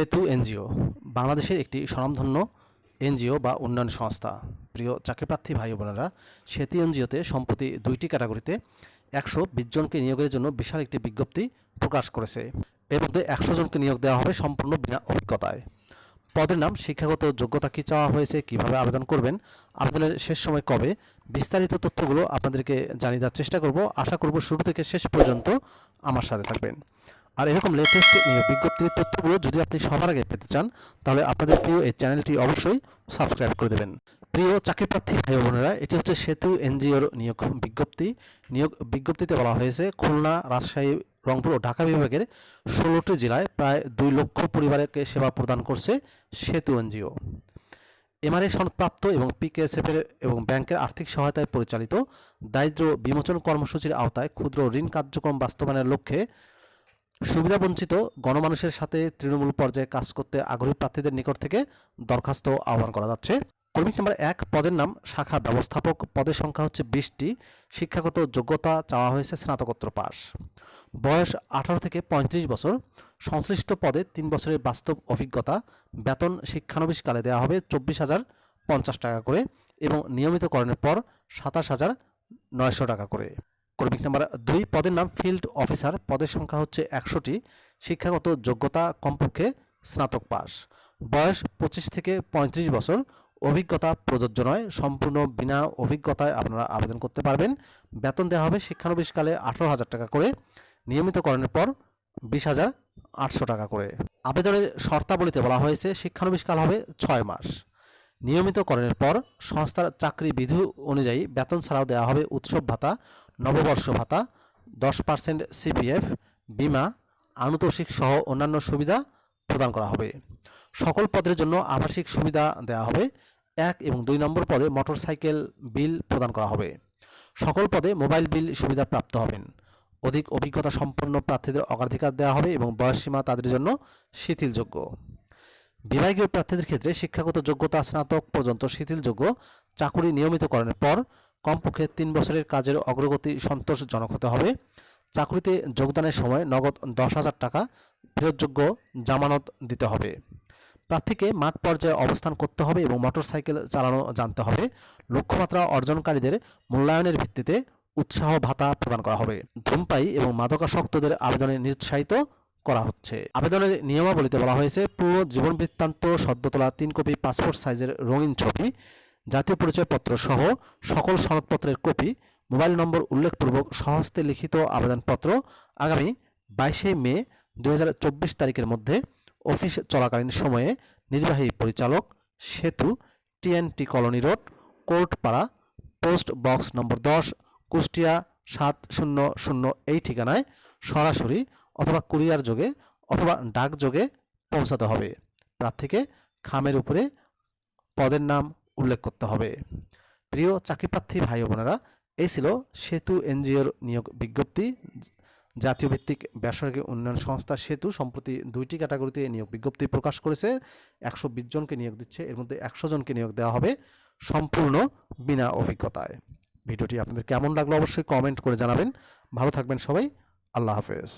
সেতু এনজিও, বাংলাদেশের একটি স্বনামধন্য এনজিও বা উন্নয়ন সংস্থা। প্রিয় চাকরিপ্রার্থী ভাই বোনেরা, সেতু এনজিওতে সম্প্রতি দুইটি ক্যাটাগরিতে একশো বিশ জনকে নিয়োগের জন্য বিশাল একটি বিজ্ঞপ্তি প্রকাশ করেছে। এর মধ্যে একশো জনকে নিয়োগ দেওয়া হবে সম্পূর্ণ বিনা অভিজ্ঞতায়। পদের নাম, শিক্ষাগত যোগ্যতা কী চাওয়া হয়েছে, কীভাবে আবেদন করবেন, আবেদনের শেষ সময় কবে, বিস্তারিত তথ্যগুলো আপনাদেরকে জানিয়ে দেওয়ার চেষ্টা করব। আশা করব শুরু থেকে শেষ পর্যন্ত আমার সাথে থাকবেন। আর এরকম লেটেস্ট বিজ্ঞপ্তির তথ্যগুলো যদি আপনি সবার আগে পেতে চান, তাহলে আপনাদের প্রিয় এই চ্যানেলটি অবশ্যই সাবস্ক্রাইব করে দেবেন। প্রিয় চাকরিপ্রার্থী ভাই বোনেরা, এটি হচ্ছে সেতু এনজিওর নিয়োগ বিজ্ঞপ্তি। নিয়োগ বিজ্ঞপ্তিতে বলা হয়েছে, খুলনা, রাজশাহী, রংপুর ও ঢাকা বিভাগের ষোলোটি জেলায় প্রায় দুই লক্ষ পরিবারকে সেবা প্রদান করছে সেতু এনজিও। এমআরএ সনদপ্রাপ্ত এবং পিকেএসএফ এর এবং ব্যাংকের আর্থিক সহায়তায় পরিচালিত দারিদ্র বিমোচন কর্মসূচির আওতায় ক্ষুদ্র ঋণ কার্যক্রম বাস্তবায়নের লক্ষ্যে সুবিধাবঞ্চিত গণমানুষের সাথে তৃণমূল পর্যায়ে কাজ করতে আগ্রহী প্রার্থীদের নিকট থেকে দরখাস্ত আহ্বান করা যাচ্ছে। কর্মী নাম্বার এক পদের নাম শাখা ব্যবস্থাপক। পদের সংখ্যা হচ্ছে বিশটি। শিক্ষাগত যোগ্যতা চাওয়া হয়েছে স্নাতকোত্তর পাস বয়স আঠারো থেকে পঁয়ত্রিশ বছর। সংশ্লিষ্ট পদে তিন বছরের বাস্তব অভিজ্ঞতা। বেতন শিক্ষানবিশকালে দেওয়া হবে চব্বিশ হাজার পঞ্চাশ টাকা করে এবং নিয়মিতকরণের পর সাতাশ হাজার নয়শো টাকা করে। কর্মিক নাম্বার দুই, পদের নাম ফিল্ড অফিসার। পদের সংখ্যা হচ্ছে একশোটি। শিক্ষাগত যোগ্যতা কমপক্ষে স্নাতক পাস বয়স পঁচিশ থেকে পঁয়ত্রিশ বছর। অভিজ্ঞতা প্রযোজ্য নয়। সম্পূর্ণ বিনা অভিজ্ঞতায় আপনারা আবেদন করতে পারবেন। বেতন দেওয়া হবে শিক্ষানবিশকালে আঠারো হাজার টাকা করে। নিয়মিতকরণের পর বিশ হাজার আটশো টাকা করে। আবেদনের শর্তাবলীতে বলা হয়েছে, শিক্ষানবিশকাল হবে ছয় মাস। নিয়মিতকরণের পর সংস্থার চাকরি বিধি অনুযায়ী বেতন ছাড়াও দেওয়া হবে উৎসব ভাতা। নববর্ষ ভাতা, দশ পার্সেন্ট সিপিএফ বিমা, আনুতোষিক সহ অন্যান্য সুবিধা প্রদান করা হবে। সকল পদের জন্য আবাসিক সুবিধা দেওয়া হবে। এক এবং দুই নম্বর পদে মোটরসাইকেল বিল প্রদান করা হবে। সকল পদে মোবাইল বিল সুবিধা প্রাপ্ত হবেন। অধিক অভিজ্ঞতা সম্পন্ন প্রার্থীদের অগ্রাধিকার দেওয়া হবে এবং বয়সসীমা তাদের জন্য শিথিলযোগ্য। বিভাগীয় প্রার্থীদের ক্ষেত্রে শিক্ষাগত যোগ্যতা স্নাতক পর্যন্ত শিথিলযোগ্য। চাকুরি নিয়মিতকরণের পর কমপক্ষে তিন বছরের কাজের অগ্রগতি সন্তোষজনক হতে হবে। চাকরিতে যোগদানের সময় নগদ দশ হাজার টাকা ফেরতযোগ্য জামানত দিতে হবে। প্রার্থীকে মাঠ পর্যায়ে অবস্থান করতে হবে এবং মোটরসাইকেল চালানো জানতে হবে। লক্ষ্যমাত্রা অর্জনকারীদের মূল্যায়নের ভিত্তিতে উৎসাহ ভাতা প্রদান করা হবে। ধূমপায়ী এবং মাদকাসক্তদের আবেদনে নিরুৎসাহিত করা হচ্ছে। আবেদনের নিয়মাবলীতে বলা হয়েছে, পুরো জীবন বৃত্তান্ত সদ্য তোলা তিন কপি পাসপোর্ট সাইজের রঙিন ছবি জাতীয় পরিচয়পত্র সহ সকল সনদপত্রের কপি, মোবাইল নম্বর উল্লেখপূর্বক সহস্তে লিখিত আবেদনপত্র আগামী বাইশে মে দু হাজার চব্বিশ তারিখের মধ্যে অফিস চলাকালীন সময়ে নির্বাহী পরিচালক Setu, TNT colony road, Courtpara, post box নম্বর দশ, কুষ্টিয়া সাত শূন্য শূন্য এই ঠিকানায় সরাসরি অথবা কুরিয়ার যোগে অথবা ডাক যোগে পৌঁছাতে হবে। প্রার্থীকে খামের উপরে পদের নাম উল্লেখ করতে হবে। প্রিয় চাকরিপ্রার্থী ভাই বোনেরা, এই ছিল সেতু এনজিওর নিয়োগ বিজ্ঞপ্তি। জাতীয় ভিত্তিক বেসরকারি উন্নয়ন সংস্থা সেতু সম্প্রতি দুইটি ক্যাটাগরিতে নিয়োগ বিজ্ঞপ্তি প্রকাশ করেছে। একশো বিশ জনকে নিয়োগ দিচ্ছে, এর মধ্যে একশো জনকে নিয়োগ দেওয়া হবে সম্পূর্ণ বিনা অভিজ্ঞতায়। ভিডিওটি আপনাদের কেমন লাগল অবশ্যই কমেন্ট করে জানাবেন। ভালো থাকবেন সবাই, আল্লাহ হাফেজ।